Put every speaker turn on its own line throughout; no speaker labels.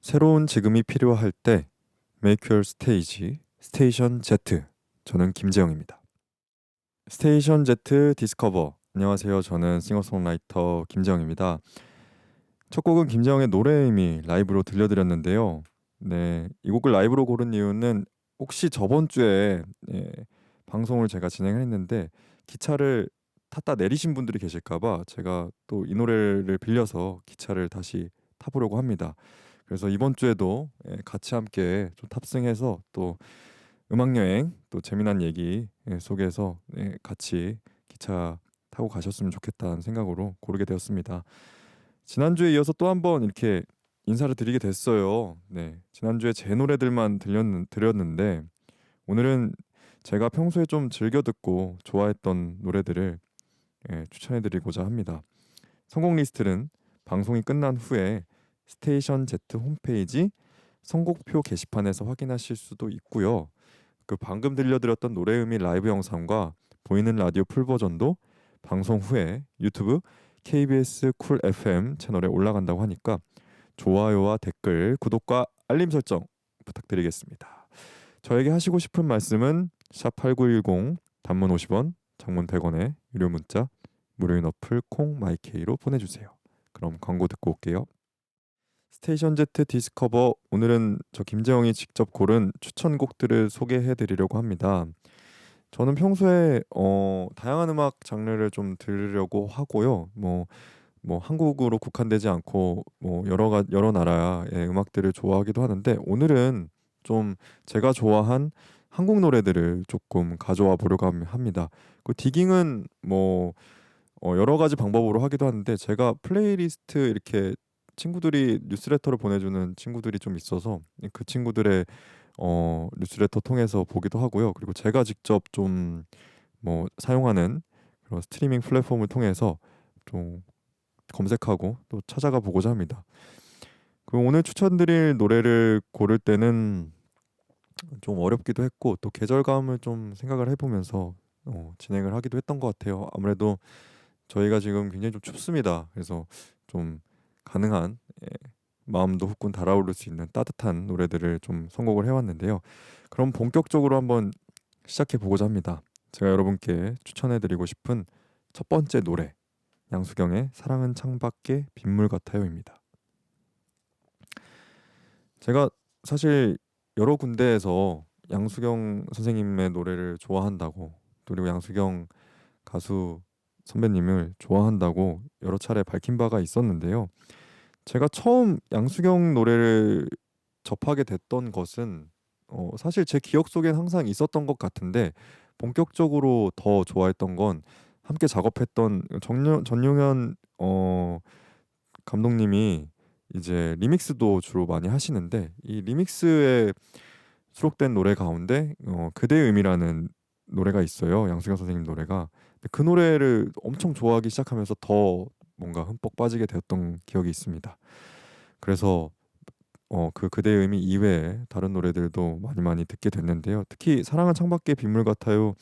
새로운 지금이 필요할 때 Make Your Stage 스테이션 Z 저는 김재영입니다. 스테이션 Z 디스커버 안녕하세요. 저는 싱어송라이터 김재영입니다. 첫 곡은 김재영의 노래의 의미 라이브로 들려드렸는데요. 네, 이 곡을 라이브로 고른 이유는 혹시 저번 주에 예, 방송을 제가 진행을 했는데 기차를 탔다 내리신 분들이 계실까봐 제가 또 이 노래를 빌려서 기차를 다시 타보려고 합니다. 그래서 이번 주에도 예, 같이 함께 좀 탑승해서 또 음악 여행 또 재미난 얘기 예, 속에서 예, 같이 기차 타고 가셨으면 좋겠다는 생각으로 고르게 되었습니다. 지난주에 이어서 또 한 번 이렇게 인사를 드리게 됐어요. 네, 지난주에 제 노래들만 들렸는, 드렸는데 오늘은 제가 평소에 좀 즐겨 듣고 좋아했던 노래들을 예, 추천해 드리고자 합니다. 성공 리스트는 방송이 끝난 후에 스테이션 Z 홈페이지 선곡표 게시판에서 확인하실 수도 있고요. 그 방금 들려드렸던 노래 의미 라이브 영상과 보이는 라디오 풀 버전도 방송 후에 유튜브 KBS 쿨 FM 채널에 올라간다고 하니까 좋아요와 댓글, 구독과 알림 설정 부탁드리겠습니다. 저에게 하시고 싶은 말씀은 샵8910 단문 50원, 장문 100원의 유료 문자 무료인 어플 콩 마이케이로 보내주세요. 그럼 광고 듣고 올게요. 스테이션 Z 디스커버 오늘은 저 김재영이 직접 고른 추천곡들을 소개해 드리려고 합니다. 저는 평소에 어 다양한 음악 장르를 좀 들으려고 하고요. 뭐 뭐 한국으로 국한되지 않고 뭐 여러 가 여러 나라의 음악들을 좋아하기도 하는데 오늘은 좀 제가 좋아한 한국 노래들을 조금 가져와 보려고 함- 합니다. 그 디깅은 뭐 어 여러 가지 방법으로 하기도 하는데 제가 플레이리스트 이렇게 친구들이 뉴스레터를 보내주는 친구들이 좀 있어서 그 친구들의 어 뉴스레터 통해서 보기도 하고요. 그리고 제가 직접 좀 뭐 사용하는 그런 스트리밍 플랫폼을 통해서 좀 검색하고 또 찾아가 보고자 합니다. 그 오늘 추천드릴 노래를 고를 때는 좀 어렵기도 했고 또 계절감을 좀 생각을 해보면서 어, 진행을 하기도 했던 것 같아요. 아무래도 저희가 지금 굉장히 좀 춥습니다. 그래서 좀 가능한 예, 마음도 후끈 달아오를 수 있는 따뜻한 노래들을 좀 선곡을 해왔는데요. 그럼 본격적으로 한번 시작해 보고자 합니다. 제가 여러분께 추천해드리고 싶은 첫 번째 노래 양수경의 사랑은 창밖에 빗물 같아요입니다. 제가 사실 여러 군데에서 양수경 선생님의 노래를 좋아한다고 그리고 양수경 가수 선배님을 좋아한다고 여러 차례 밝힌 바가 있었는데요. 제가 처음 양수경 노래를 접하게 됐던 것은 어, 사실 제 기억 속엔 항상 있었던 것 같은데 본격적으로 더 좋아했던 건 함께 작업했던 정용, 전용현 어, 감독님이 이제 리믹스도 주로 많이 하시는데 이 리믹스에 수록된 노래 가운데 어, 그대의 의미라는 노래가 있어요. 양수경 선생님 노래가. 그 노래를 엄청 좋아하기 시작하면서 더 뭔가 흠뻑 빠지게 되었던 기억이 있습니다. 그래서 어, 그 그대의 의미 이외에 다른 노래들도 많이 많이 듣게 됐는데요. 특히 사랑은 창밖의 빗물 같아요.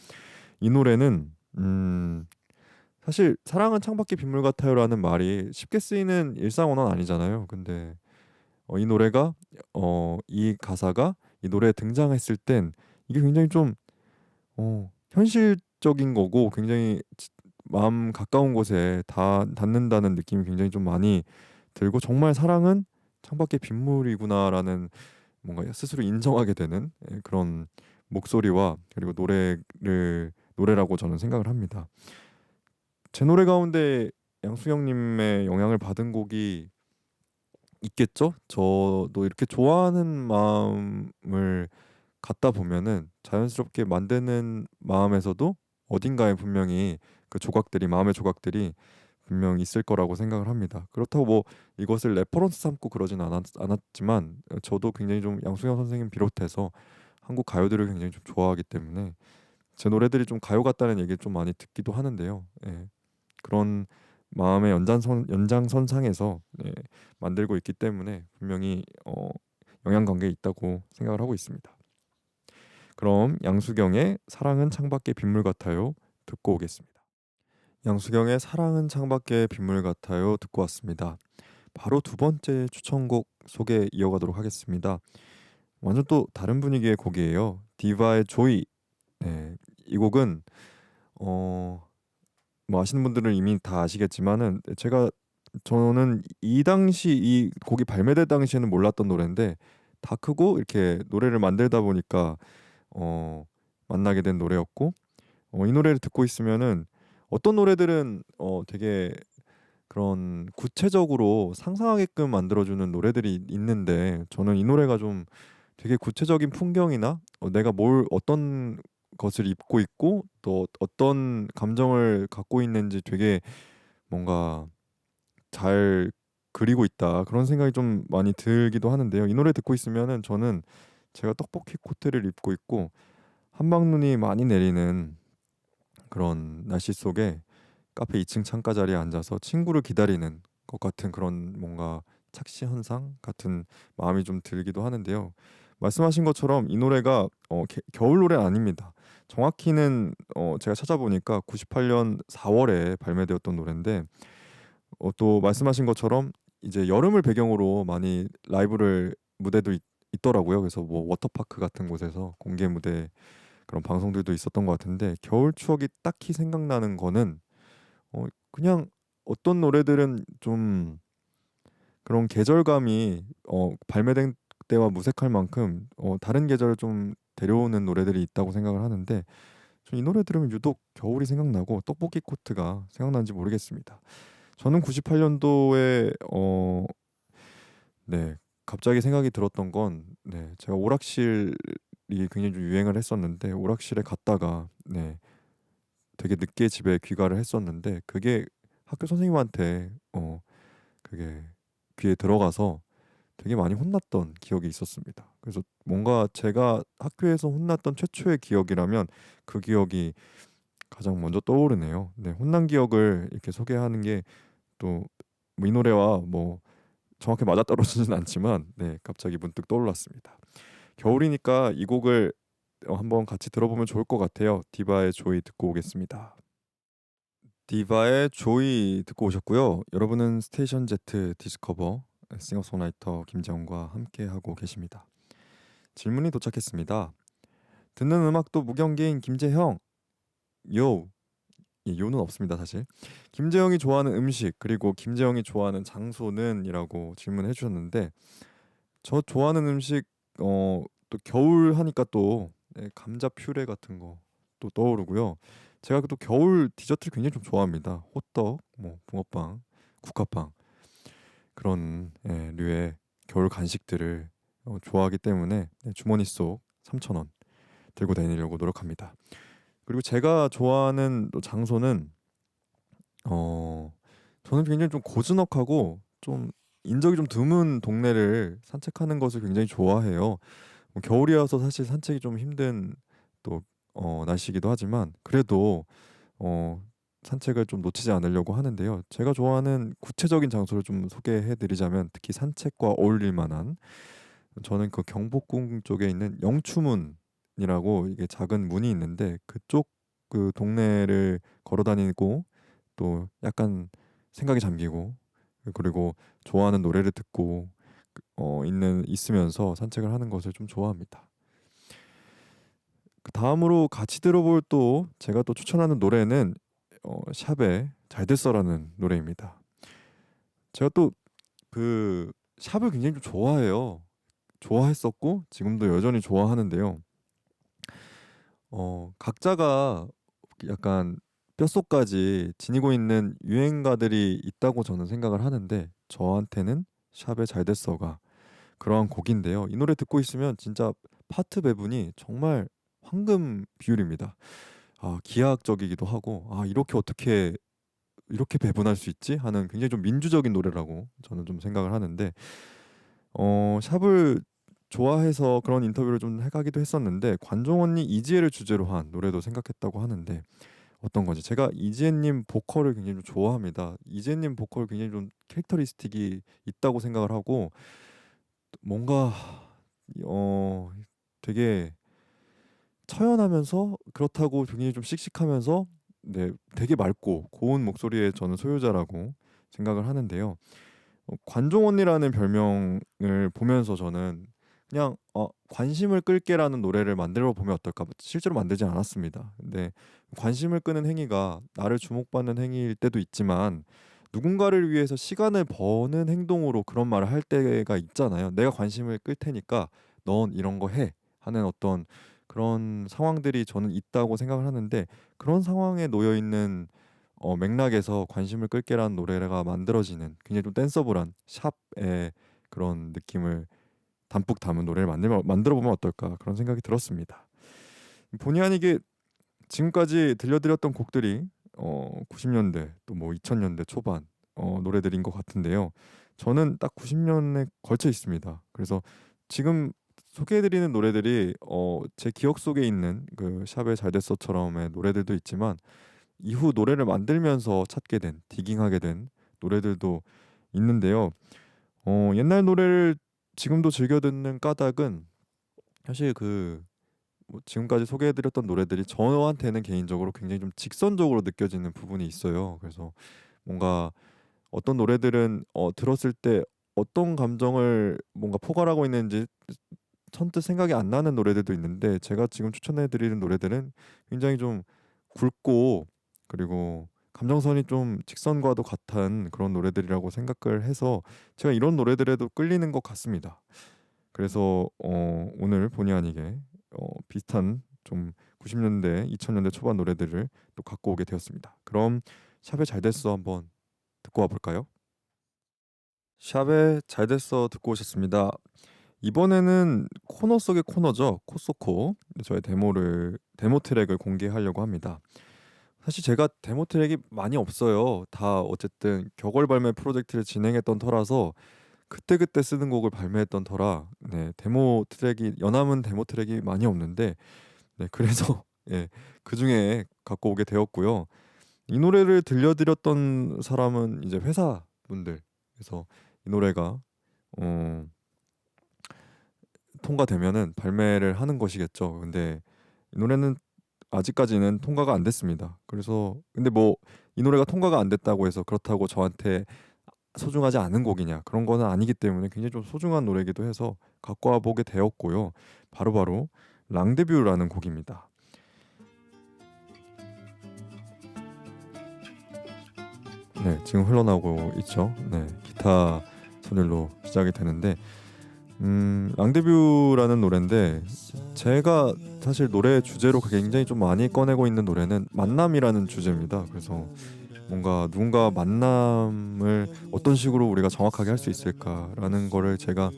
이 노래는 음, 사실 사랑은 창밖의 빗물 같아요라는 말이 쉽게 쓰이는 일상 언어는 아니잖아요. 근데 어, 이 노래가 어, 이 가사가 이 노래에 등장했을 땐 이게 굉장히 좀 어, 현실적인 거고 굉장히 지- 마음 가까운 곳에 다 닿는다는 느낌이 굉장히 좀 많이 들고 정말 사랑은 창밖의 빗물이구나라는 뭔가 스스로 인정하게 되는 예, 그런 목소리와 그리고 노래를 노래라고 저는 생각을 합니다. 제 노래 가운데 양수경님의 영향을 받은 곡이 있겠죠? 저도 이렇게 좋아하는 마음을 갖다 보면은 자연스럽게 만드는 마음에서도 어딘가에 분명히 그 조각들이 마음의 조각들이 분명 있을 거라고 생각을 합니다. 그렇다고 뭐 이것을 레퍼런스 삼고 그러진 않았, 않았지만 어, 저도 굉장히 좀 양수경 선생님 비롯해서 한국 가요들을 굉장히 좀 좋아하기 때문에 제 노래들이 좀 가요 같다는 얘기를 좀 많이 듣기도 하는데요. 예. 그런 마음의 연장선 연장선상에서 예, 만들고 있기 때문에 분명히 어, 영향 관계에 있다고 생각을 하고 있습니다. 그럼 양수경의 사랑은 창밖의 빗물 같아요 듣고 오겠습니다. 양수경의 사랑은 창밖의 빗물 같아요 듣고 왔습니다. 바로 두 번째 추천곡 소개 이어가도록 하겠습니다. 완전 또 다른 분위기의 곡이에요. 디바의 조이. 네, 이 곡은 어, 뭐 아시는 분들은 이미 다 아시겠지만은 제가 저는 이 당시 이 곡이 발매될 당시에는 몰랐던 노래인데 다 크고 이렇게 노래를 만들다 보니까 어, 만나게 된 노래였고 어, 이 노래를 듣고 있으면은 어떤 노래들은 어, 되게 그런 구체적으로 상상하게끔 만들어주는 노래들이 있는데 저는 이 노래가 좀 되게 구체적인 풍경이나 어, 내가 뭘 어떤 것을 입고 있고 또 어떤 감정을 갖고 있는지 되게 뭔가 잘 그리고 있다 그런 생각이 좀 많이 들기도 하는데요. 이 노래 듣고 있으면은 저는 제가 떡볶이 코트를 입고 있고 한방눈이 많이 내리는 그런 날씨 속에 카페 2층 창가 자리에 앉아서 친구를 기다리는 것 같은 그런 뭔가 착시 현상 같은 마음이 좀 들기도 하는데요. 말씀하신 것처럼 이 노래가 어, 게, 겨울 노래 아닙니다. 정확히는 어, 제가 찾아보니까 98년 4월에 발매되었던 노래인데 어, 또 말씀하신 것처럼 이제 여름을 배경으로 많이 라이브를 무대도 있, 있더라고요. 그래서 뭐 워터파크 같은 곳에서 공개 무대 그런 방송들도 있었던 것 같은데 겨울 추억이 딱히 생각나는 거는 어, 그냥 어떤 노래들은 좀 그런 계절감이 어, 발매된 때와 무색할 만큼 어, 다른 계절을 좀 데려오는 노래들이 있다고 생각을 하는데 이 노래 들으면 유독 겨울이 생각나고 떡볶이 코트가 생각나는지 모르겠습니다. 저는 98년도에 어, 네 갑자기 생각이 들었던 건 네, 제가 오락실이 굉장히 좀 유행을 했었는데 오락실에 갔다가 네 되게 늦게 집에 귀가를 했었는데 그게 학교 선생님한테 어 그게 귀에 들어가서 되게 많이 혼났던 기억이 있었습니다. 그래서 뭔가 제가 학교에서 혼났던 최초의 기억이라면 그 기억이 가장 먼저 떠오르네요. 네, 혼난 기억을 이렇게 소개하는 게 또 이 노래와 뭐 정확히 맞아떨어지진 않지만 네, 갑자기 문득 떠올랐습니다. 겨울이니까 이 곡을 어, 한번 같이 들어보면 좋을 것 같아요. 디바의 조이 듣고 오겠습니다. 디바의 조이 듣고 오셨고요. 여러분은 스테이션 Z 디스커버 싱어송라이터 김재원과 함께 하고 계십니다. 질문이 도착했습니다. 듣는 음악도 무경계인 김재형. 요. 예, 요는 없습니다 사실. 김재형이 좋아하는 음식 그리고 김재형이 좋아하는 장소는이라고 질문해 주셨는데 저 좋아하는 음식 어 또 겨울 하니까 또 네, 감자 퓨레 같은 거 또 떠오르고요. 제가 또 겨울 디저트를 굉장히 좀 좋아합니다. 호떡, 뭐 붕어빵, 국화빵 그런 예, 류의 겨울 간식들을 어, 좋아하기 때문에 네, 주머니 속 3천 원 들고 다니려고 노력합니다. 그리고 제가 좋아하는 또 장소는 어 저는 굉장히 좀 고즈넉하고 좀 인적이 좀 드문 동네를 산책하는 것을 굉장히 좋아해요. 뭐 겨울이어서 사실 산책이 좀 힘든 또 어, 날씨이기도 하지만 그래도 어, 산책을 좀 놓치지 않으려고 하는데요. 제가 좋아하는 구체적인 장소를 좀 소개해 드리자면 특히 산책과 어울릴 만한 저는 그 경복궁 쪽에 있는 영추문이라고 이게 작은 문이 있는데 그쪽 그 동네를 걸어 다니고 또 약간 생각이 잠기고 그리고 좋아하는 노래를 듣고 어, 있는 있으면서 산책을 하는 것을 좀 좋아합니다. 그 다음으로 같이 들어볼 또 제가 또 추천하는 노래는 어, 샵의 잘 됐어라는 노래입니다. 제가 또 그 샵을 굉장히 좀 좋아해요. 좋아했었고 지금도 여전히 좋아하는데요. 어, 각자가 약간 뼛속까지 지니고 있는 유행가들이 있다고 저는 생각을 하는데 저한테는 샵의 잘 됐어가 그러한 곡인데요. 이 노래 듣고 있으면 진짜 파트 배분이 정말 황금 비율입니다. 아, 기하학적이기도 하고 아, 이렇게 어떻게 이렇게 배분할 수 있지 하는 굉장히 좀 민주적인 노래라고 저는 좀 생각을 하는데 어, 샵을 좋아해서 그런 인터뷰를 좀 해가기도 했었는데 관종 언니 이지혜를 주제로 한 노래도 생각했다고 하는데 어떤 거지? 제가 이지혜님 보컬을 굉장히 좀 좋아합니다. 이지혜님 보컬 굉장히 좀 캐릭터리스틱이 있다고 생각을 하고 뭔가 어 되게 처연하면서 그렇다고 굉장히 좀 씩씩하면서 네 되게 맑고 고운 목소리의 저는 소유자라고 생각을 하는데요. 어 관종 언니라는 별명을 보면서 저는 그냥 어 '관심을 끌게.'라는 노래를 만들어 보면 어떨까? 실제로 만들지 않았습니다. 근데 관심을 끄는 행위가 나를 주목받는 행위일 때도 있지만 누군가를 위해서 시간을 버는 행동으로 그런 말을 할 때가 있잖아요. "내가 관심을 끌 테니까 넌 이런 거 해." 하는 어떤 그런 상황들이 저는 있다고 생각을 하는데 그런 상황에 놓여 있는 어 맥락에서 "관심을 끌게."라는 노래가 만들어지는 굉장히 좀 댄서블한 샵의 그런 느낌을 담뿍 담은 노래를 만들면 만들어 보면 어떨까 그런 생각이 들었습니다. 본의 아니게 지금까지 들려드렸던 곡들이 어 90 년대 또 뭐 2000 년대 초반 어 노래들인 것 같은데요. 저는 딱 90 년에 걸쳐 있습니다. 그래서 지금 소개해 드리는 노래들이 어 제 기억 속에 있는 그 샵의 잘 됐어처럼의 노래들도 있지만 이후 노래를 만들면서 찾게 된 디깅하게 된 노래들도 있는데요. 어 옛날 노래를 지금도 즐겨 듣는 까닭은 사실 그 뭐 지금까지 소개해 드렸던 노래들이 저한테는 개인적으로 굉장히 좀 직선적으로 느껴지는 부분이 있어요. 그래서 뭔가 어떤 노래들은 어 들었을 때 어떤 감정을 뭔가 포괄하고 있는지 선뜻 생각이 안 나는 노래들도 있는데 제가 지금 추천해 드리는 노래들은 굉장히 좀 굵고 그리고 감정선이 좀 직선과도 같은 그런 노래들이라고 생각을 해서 제가 이런 노래들에도 끌리는 것 같습니다. 그래서 어 오늘 본의 아니게 어 비슷한 좀 90 년대 2000 년대 초반 노래들을 또 갖고 오게 되었습니다. 그럼 샵의 잘 됐어 한번 듣고 와 볼까요? 샵의 잘 됐어 듣고 오셨습니다. 이번에는 코너 속의 코너죠. 코소코. 저의 데모를 데모 트랙을 공개하려고 합니다. 사실 제가 데모 트랙이 많이 없어요. 다 어쨌든 격월 발매 프로젝트를 진행했던 터라서 그때그때 쓰는 곡을 발매했던 터라 네 데모 트랙이 연함은 데모 트랙이 많이 없는데 네 그래서 예 그중에 갖고 오게 되었고요. 이 노래를 들려드렸던 사람은 이제 회사분들 그래서 이 노래가 어 통과되면은 발매를 하는 것이겠죠. 근데 이 노래는 아직까지는 통과가 안 됐습니다. 그래서 근데 뭐 이 노래가 통과가 안 됐다고 해서 그렇다고 저한테 소중하지 않은 곡이냐 그런 거는 아니기 때문에 굉장히 좀 소중한 노래이기도 해서 갖고 와 보게 되었고요. 바로 바로 랑데뷰라는 곡입니다. 네, 지금 흘러나오고 있죠. 네, 기타 선율로 시작이 되는데 음, 랑데뷰라는 노래인데 제가 사실 노래 주제로 굉장히 좀 많이 꺼내고 있는 노래는 만남이라는 주제입니다. 그래서 뭔가 누군가 만남을 어떤 식으로 우리가 정확하게 할 수 있을까라는 거를 제가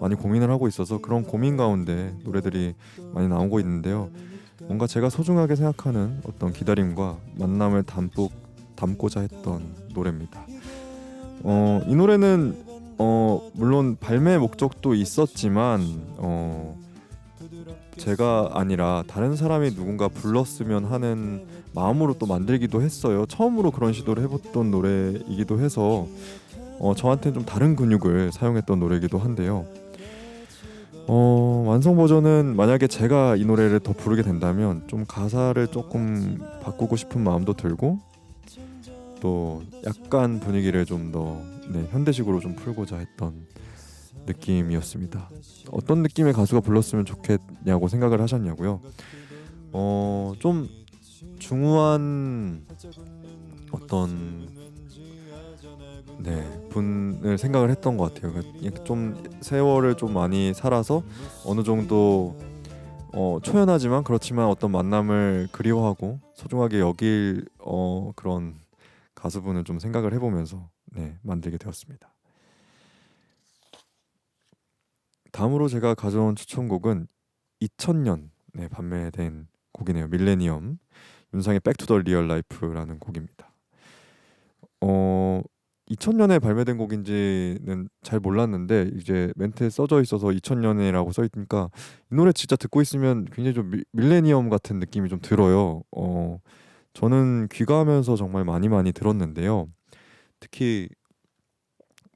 많이 고민을 하고 있어서 그런 고민 가운데 노래들이 많이 나오고 있는데요. 뭔가 제가 소중하게 생각하는 어떤 기다림과 만남을 담뿍 담고자 했던 노래입니다. 어, 이 노래는 어 물론 발매 목적도 있었지만 어 제가 아니라 다른 사람이 누군가 불렀으면 하는 마음으로 또 만들기도 했어요. 처음으로 그런 시도를 해봤던 노래이기도 해서 어 저한테는 좀 다른 근육을 사용했던 노래이기도 한데요. 어 완성 버전은 만약에 제가 이 노래를 더 부르게 된다면 좀 가사를 조금 바꾸고 싶은 마음도 들고 또 약간 분위기를 좀 더 네, 현대식으로 좀 풀고자 했던 느낌이었습니다. 어떤 느낌의 가수가 불렀으면 좋겠냐고 생각을 하셨냐고요? 어, 좀 중후한 어떤 네 분을 생각을 했던 것 같아요. 그러니까 좀 세월을 좀 많이 살아서 어느 정도 어, 초연하지만 그렇지만 어떤 만남을 그리워하고 소중하게 여길 어, 그런 가수분을 좀 생각을 해보면서 네, 만들게 되었습니다. 다음으로 제가 가져온 추천곡은 2000년에 판매된 곡이네요. 밀레니엄 윤상의 백투더 리얼 라이프라는 곡입니다. 어 2000년에 발매된 곡인지는 잘 몰랐는데 이제 멘트에 써져 있어서 2000년이라고 써 있으니까 이 노래 진짜 듣고 있으면 굉장히 좀 밀레니엄 같은 느낌이 좀 들어요. 어 저는 귀가하면서 정말 많이 많이 들었는데요. 특히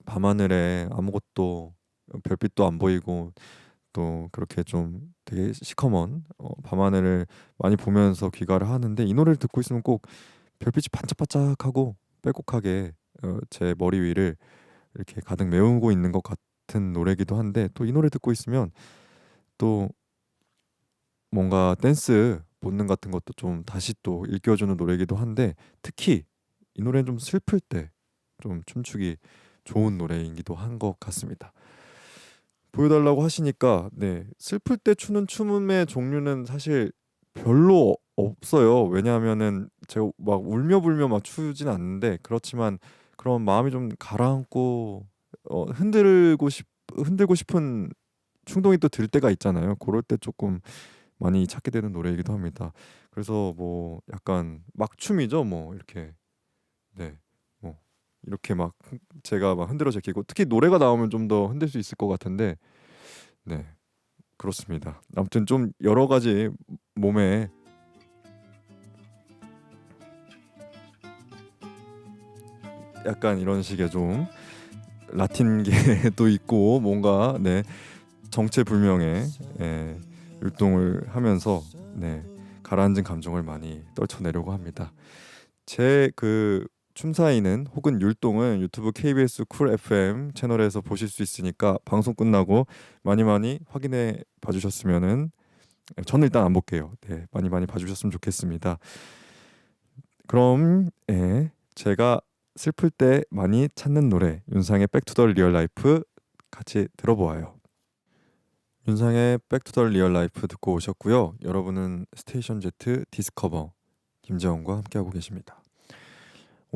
밤하늘에 아무것도 별빛도 안 보이고 또 그렇게 좀 되게 시커먼 어 밤하늘을 많이 보면서 귀가를 하는데 이 노래를 듣고 있으면 꼭 별빛이 반짝반짝하고 빼곡하게 어 제 머리 위를 이렇게 가득 메우고 있는 것 같은 노래기도 한데 또 이 노래 듣고 있으면 또 뭔가 댄스 본능 같은 것도 좀 다시 또 일깨워주는 노래이기도 한데 특히 이 노래는 좀 슬플 때 좀 춤추기 좋은 노래이기도 한 것 같습니다. 보여달라고 하시니까 네 슬플 때 추는 춤의 종류는 사실 별로 없어요. 왜냐하면은 제가 막 울며 불며 막 추진 않는데 그렇지만 그런 마음이 좀 가라앉고 어, 흔들고 싶 흔들고 싶은 충동이 또 들 때가 있잖아요. 그럴 때 조금 많이 찾게 되는 노래이기도 합니다. 그래서 뭐 약간 막춤이죠. 뭐 이렇게 네. 뭐 이렇게 막 흔- 제가 막 흔들어 제끼고 특히 노래가 나오면 좀 더 흔들 수 있을 것 같은데 네. 그렇습니다. 아무튼 좀 여러 가지 몸에 약간 이런 식의 좀 라틴계도 있고 뭔가 네 정체불명의 예, 율동을 하면서 네 가라앉은 감정을 많이 떨쳐내려고 합니다. 제 그 춤사위는 혹은 율동은 유튜브 KBS 쿨 FM 채널에서 보실 수 있으니까 방송 끝나고 많이 많이 확인해 봐주셨으면은 저는 일단 안 볼게요. 네 많이 많이 봐주셨으면 좋겠습니다. 그럼 예, 제가 슬플 때 많이 찾는 노래 윤상의 백투더 리얼 라이프 같이 들어보아요. 윤상의 백투더 리얼 라이프 듣고 오셨고요. 여러분은 스테이션 Z 디스커버 김재원과 함께하고 계십니다.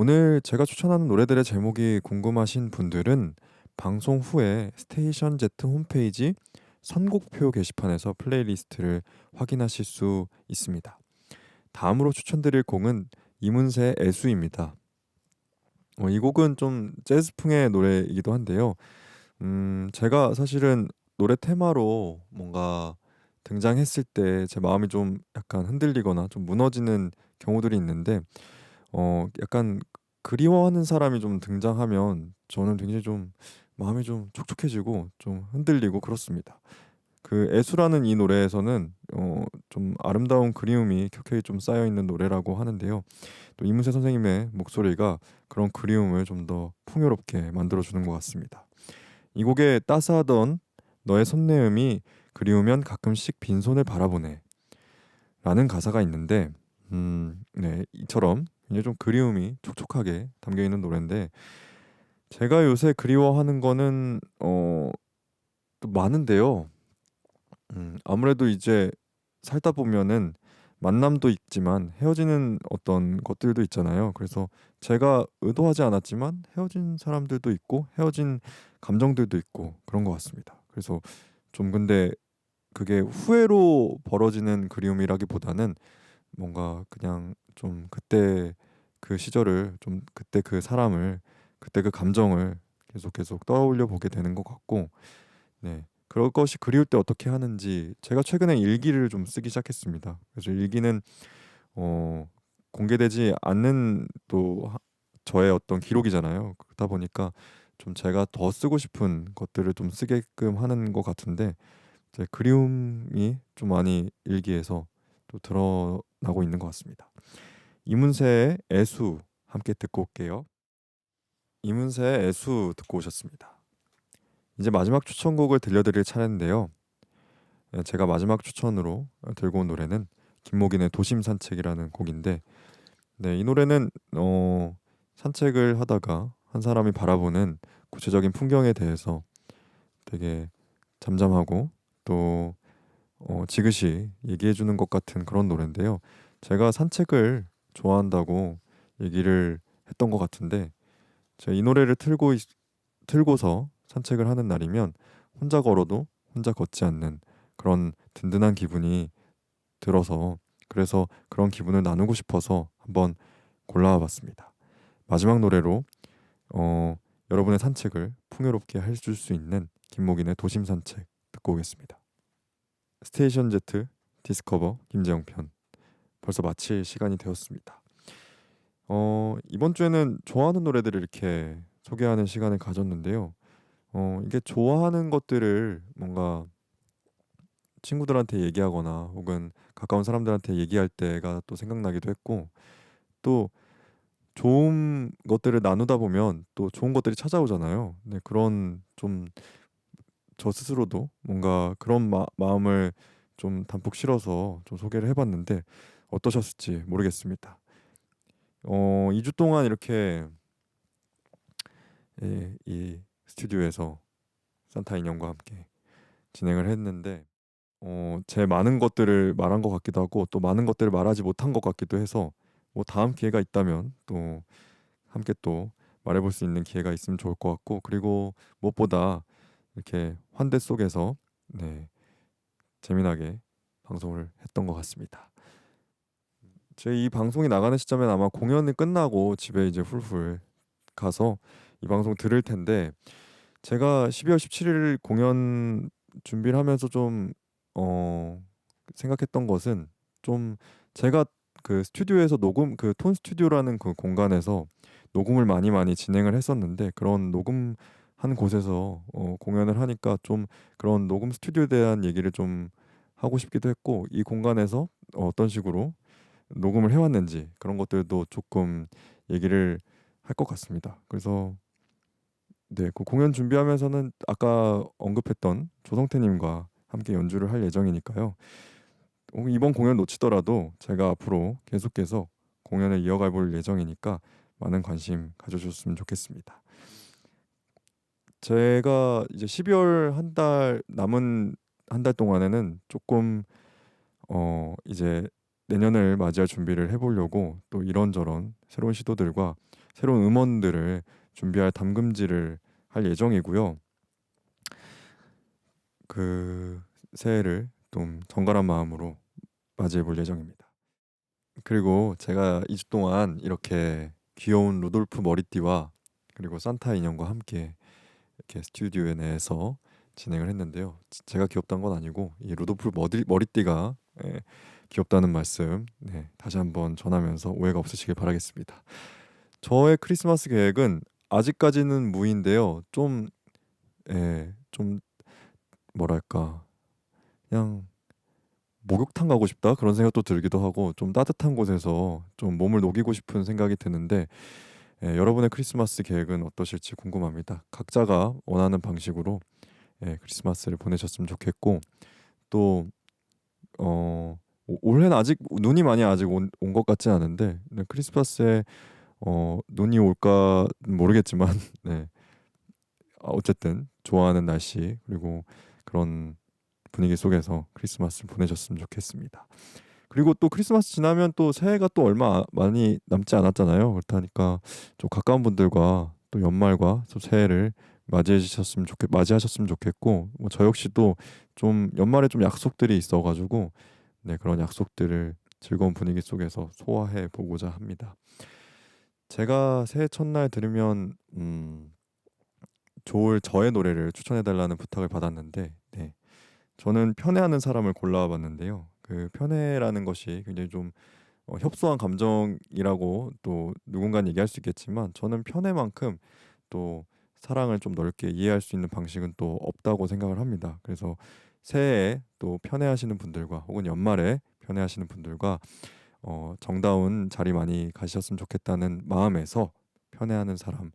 오늘 제가 추천하는 노래들의 제목이 궁금하신 분들은 방송 후에 스테이션 Z 홈페이지 선곡표 게시판에서 플레이리스트를 확인하실 수 있습니다. 다음으로 추천드릴 곡은 이문세의 애수입니다. 어, 이 곡은 좀 재즈풍의 노래이기도 한데요. 음, 제가 사실은 노래 테마로 뭔가 등장했을 때 제 마음이 좀 약간 흔들리거나 좀 무너지는 경우들이 있는데 어 약간 그리워하는 사람이 좀 등장하면 저는 굉장히 좀 마음이 좀 촉촉해지고 좀 흔들리고 그렇습니다. 그 애수라는 이 노래에서는 어 좀 아름다운 그리움이 켜켜이 좀 쌓여 있는 노래라고 하는데요. 또 이문세 선생님의 목소리가 그런 그리움을 좀 더 풍요롭게 만들어 주는 것 같습니다. 이 곡에 따스하던 너의 손내음이 그리우면 가끔씩 빈손을 바라보네 라는 가사가 있는데 음, 네, 이처럼 굉장히 좀 그리움이 촉촉하게 담겨 있는 노래인데 제가 요새 그리워하는 거는 어, 또 많은데요. 음, 아무래도 이제 살다 보면은 만남도 있지만 헤어지는 어떤 것들도 있잖아요. 그래서 제가 의도하지 않았지만 헤어진 사람들도 있고 헤어진 감정들도 있고 그런 것 같습니다. 그래서 좀 근데 그게 후회로 벌어지는 그리움이라기보다는 뭔가 그냥 좀 그때 그 시절을 좀 그때 그 사람을 그때 그 감정을 계속 계속 떠올려 보게 되는 것 같고 네 그럴 것이 그리울 때 어떻게 하는지 제가 최근에 일기를 좀 쓰기 시작했습니다. 그래서 일기는 어 공개되지 않는 또 하- 저의 어떤 기록이잖아요. 그러다 보니까 좀 제가 더 쓰고 싶은 것들을 좀 쓰게끔 하는 것 같은데 제 그리움이 좀 많이 일기에서 또 드러나고 있는 것 같습니다. 이문세의 애수 함께 듣고 올게요. 이문세의 애수 듣고 오셨습니다. 이제 마지막 추천곡을 들려드릴 차례인데요. 예, 제가 마지막 추천으로 들고 온 노래는 김목인의 도심 산책이라는 곡인데, 네, 이 노래는 어, 산책을 하다가 한 사람이 바라보는 구체적인 풍경에 대해서 되게 잠잠하고 또 어, 지그시 얘기해 주는 것 같은 그런 노래인데요. 제가 산책을 좋아한다고 얘기를 했던 것 같은데 제가 이 노래를 틀고 있- 틀고서 산책을 하는 날이면 혼자 걸어도 혼자 걷지 않는 그런 든든한 기분이 들어서 그래서 그런 기분을 나누고 싶어서 한번 골라와 봤습니다. 마지막 노래로 어, 여러분의 산책을 풍요롭게 해줄 수 있는 김목인의 도심 산책 듣고 오겠습니다. 스테이션 Z 디스커버 김재영 편 벌써 마칠 시간이 되었습니다. 어, 이번 주에는 좋아하는 노래들을 이렇게 소개하는 시간을 가졌는데요. 어, 이게 좋아하는 것들을 뭔가 친구들한테 얘기하거나 혹은 가까운 사람들한테 얘기할 때가 또 생각나기도 했고 또 좋은 것들을 나누다 보면 또 좋은 것들이 찾아오잖아요. 네, 그런 좀 저 스스로도 뭔가 그런 마, 마음을 좀 담뿍 실어서 좀 소개를 해봤는데 어떠셨을지 모르겠습니다. 어, 2주 동안 이렇게 예, 이 스튜디오에서 산타 인형과 함께 진행을 했는데 어, 제 많은 것들을 말한 것 같기도 하고 또 많은 것들을 말하지 못한 것 같기도 해서 뭐 다음 기회가 있다면 또 함께 또 말해볼 수 있는 기회가 있으면 좋을 것 같고 그리고 무엇보다 이렇게 환대 속에서 네, 재미나게 방송을 했던 것 같습니다. 제 이 방송이 나가는 시점엔 아마 공연이 끝나고 집에 이제 훌훌 가서 이 방송 들을 텐데 제가 12월 17일 공연 준비를 하면서 좀 어, 생각했던 것은 좀 제가 그 스튜디오에서 녹음 그 톤 스튜디오라는 그 공간에서 녹음을 많이 많이 진행을 했었는데 그런 녹음 한 곳에서 어, 공연을 하니까 좀 그런 녹음 스튜디오에 대한 얘기를 좀 하고 싶기도 했고 이 공간에서 어떤 식으로 녹음을 해왔는지 그런 것들도 조금 얘기를 할 것 같습니다. 그래서 네, 그 공연 준비하면서는 아까 언급했던 조성태님과 함께 연주를 할 예정이니까요. 어, 이번 공연 놓치더라도 제가 앞으로 계속해서 공연을 이어가 볼 예정이니까 많은 관심 가져주셨으면 좋겠습니다. 제가 이제 12월 한 달 남은 한 달 동안에는 조금 어 이제 내년을 맞이할 준비를 해 보려고 또 이런저런 새로운 시도들과 새로운 음원들을 준비할 담금질을 할 예정이고요. 그 새해를 좀 정갈한 마음으로 맞이해 볼 예정입니다. 그리고 제가 2 주 동안 이렇게 귀여운 루돌프 머리띠와 그리고 산타 인형과 함께 이렇게 스튜디오 내에서 진행을 했는데요. 제가 귀엽다는 건 아니고 이 루돌프 머리, 머리띠가 예, 귀엽다는 말씀 네, 다시 한번 전하면서 오해가 없으시길 바라겠습니다. 저의 크리스마스 계획은 아직까지는 무인데요. 좀, 예, 좀 뭐랄까 그냥 목욕탕 가고 싶다 그런 생각도 들기도 하고 좀 따뜻한 곳에서 좀 몸을 녹이고 싶은 생각이 드는데 예, 여러분의 크리스마스 계획은 어떠실지 궁금합니다. 각자가 원하는 방식으로 예, 크리스마스를 보내셨으면 좋겠고 또 어, 오- 올해는 아직 눈이 많이 아직 온 것 같지 않은데 네, 크리스마스에 어, 눈이 올까 모르겠지만 네. 아, 어쨌든 좋아하는 날씨 그리고 그런 분위기 속에서 크리스마스를 보내셨으면 좋겠습니다. 그리고 또 크리스마스 지나면 또 새해가 또 얼마 많이 남지 않았잖아요. 그렇다니까 좀 가까운 분들과 또 연말과 또 새해를 맞이해 주셨으면 좋겠 맞이하셨으면 좋겠고 뭐 저 역시도 좀 연말에 좀 약속들이 있어 가지고 네 그런 약속들을 즐거운 분위기 속에서 소화해 보고자 합니다. 제가 새해 첫날 들으면 음, 좋을 저의 노래를 추천해 달라는 부탁을 받았는데 네. 저는 편애하는 사람을 골라봤는데요. 그 편애라는 것이 굉장히 좀 어, 협소한 감정이라고 또 누군가는 얘기할 수 있겠지만 저는 편애만큼 또 사랑을 좀 넓게 이해할 수 있는 방식은 또 없다고 생각을 합니다. 그래서 새해에 또 편애하시는 분들과 혹은 연말에 편애하시는 분들과 어, 정다운 자리 많이 가셨으면 좋겠다는 마음에서 편애하는 사람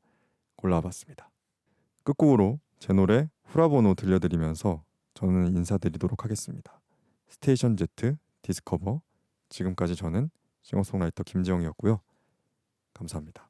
골라봤습니다. 끝곡으로 제 노래 후라보노 들려드리면서 저는 인사드리도록 하겠습니다. 스테이션 Z 디스커버 지금까지 저는 싱어송라이터 김지영이었고요. 감사합니다.